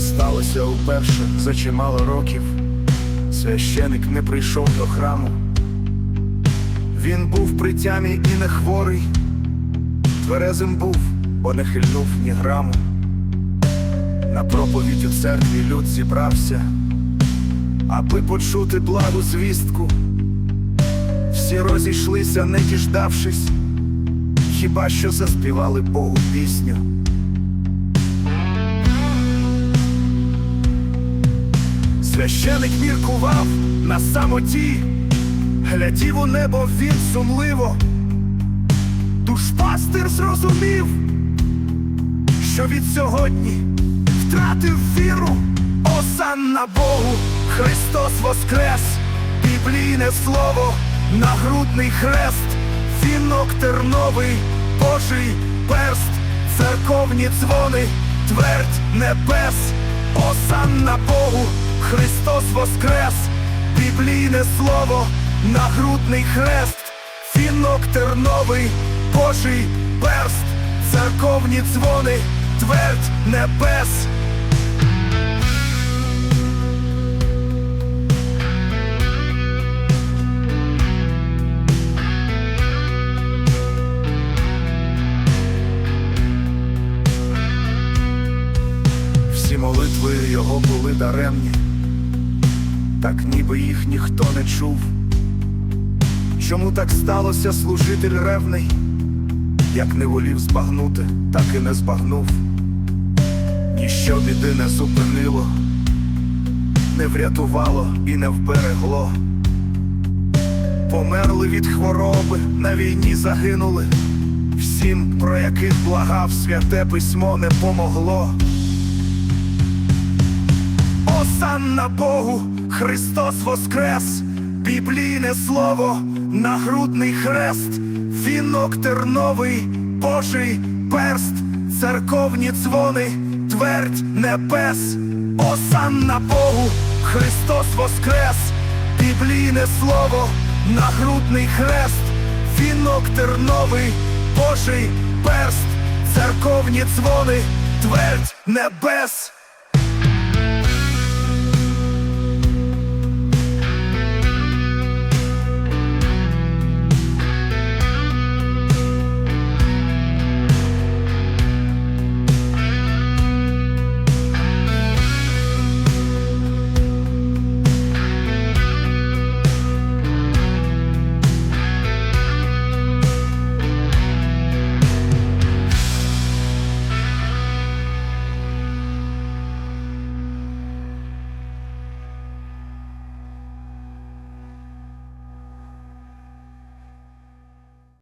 сталося уперше за чимало років. Священик не прийшов до храму. Він був при тямі і не хворий, тверезим був, бо не хильнув ні граму. На проповідь у церкві люд зібрався, аби почути благу звістку. Всі розійшлися, не діждавшись, хіба що заспівали Богу пісню. Священик міркував на самоті, глядів у небо він сумливо. Душпастир зрозумів, що від сьогодні втратив віру, осанна Богу, Христос воскрес, біблійне слово, нагрудний хрест, вінок терновий, Божий перст, церковні дзвони, твердь небес, осанна Богу, Христос воскрес, біблійне слово, нагрудний хрест, вінок терновий, Божий перст, церковні дзвони, твердь небес. Молитви його були даремні, так ніби їх ніхто не чув. Чому так сталося служитель ревний? Як не волів збагнути, так і не збагнув. Ніщо біди не зупинило, не врятувало і не вберегло. Померли від хвороби, на війні загинули. Всім, про яких благав святе письмо, не помогло. Осанна Богу, Христос воскрес, біблійне слово, нагрудний хрест, вінок терновий, Божий перст, церковні дзвони, твердь небес, Осанна Богу, Христос воскрес, біблійне слово, нагрудний хрест, вінок терновий, Божий перст, церковні дзвони, твердь небес.